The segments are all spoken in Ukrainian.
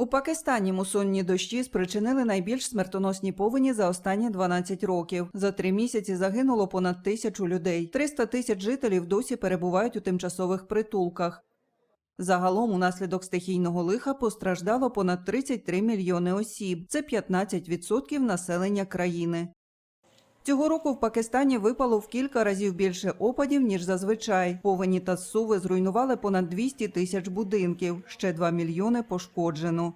У Пакистані мусонні дощі спричинили найбільш смертоносні повені за останні 12 років. За три місяці загинуло понад тисячу людей. 300 тисяч жителів досі перебувають у тимчасових притулках. Загалом унаслідок стихійного лиха постраждало понад 33 мільйони осіб. Це 15% населення країни. Цього року в Пакистані випало в кілька разів більше опадів, ніж зазвичай. Повені та зсуви зруйнували понад 200 тисяч будинків, ще 2 мільйони пошкоджено.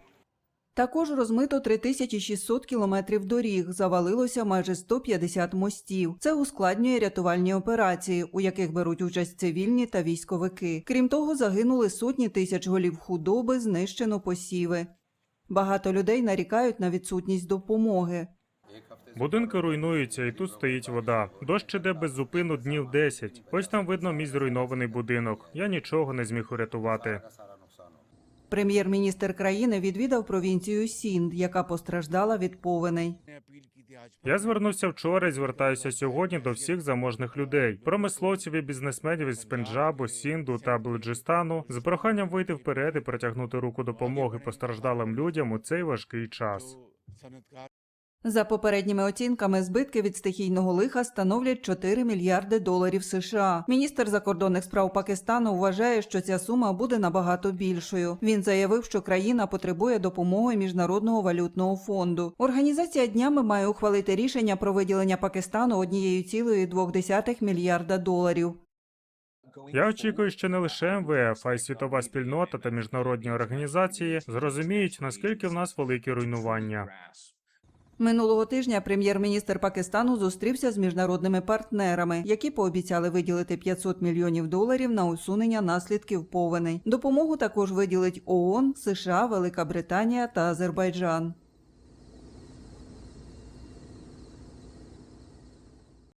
Також розмито 3600 кілометрів доріг, завалилося майже 150 мостів. Це ускладнює рятувальні операції, у яких беруть участь цивільні та військовики. Крім того, загинули сотні тисяч голів худоби, знищено посіви. Багато людей нарікають на відсутність допомоги. Будинки руйнуються, і тут стоїть вода. Дощ іде без зупину днів 10. Ось там видно мій зруйнований будинок. Я нічого не зміг урятувати. Прем'єр-міністр країни відвідав провінцію Сінд, яка постраждала від повеней. Я звернувся вчора і звертаюся сьогодні до всіх заможних людей, промисловців і бізнесменів із Пенджабу, Сінду та Белуджистану з проханням вийти вперед і протягнути руку допомоги постраждалим людям у цей важкий час. За попередніми оцінками, збитки від стихійного лиха становлять 4 мільярди доларів США. Міністр закордонних справ Пакистану вважає, що ця сума буде набагато більшою. Він заявив, що країна потребує допомоги міжнародного валютного фонду. Організація днями має ухвалити рішення про виділення Пакистану однією цілою двох десятих мільярда доларів. Я очікую, що не лише МВФ, а й світова спільнота та міжнародні організації зрозуміють, наскільки в нас великі руйнування. Минулого тижня прем'єр-міністр Пакистану зустрівся з міжнародними партнерами, які пообіцяли виділити 500 мільйонів доларів на усунення наслідків повеней. Допомогу також виділить ООН, США, Велика Британія та Азербайджан.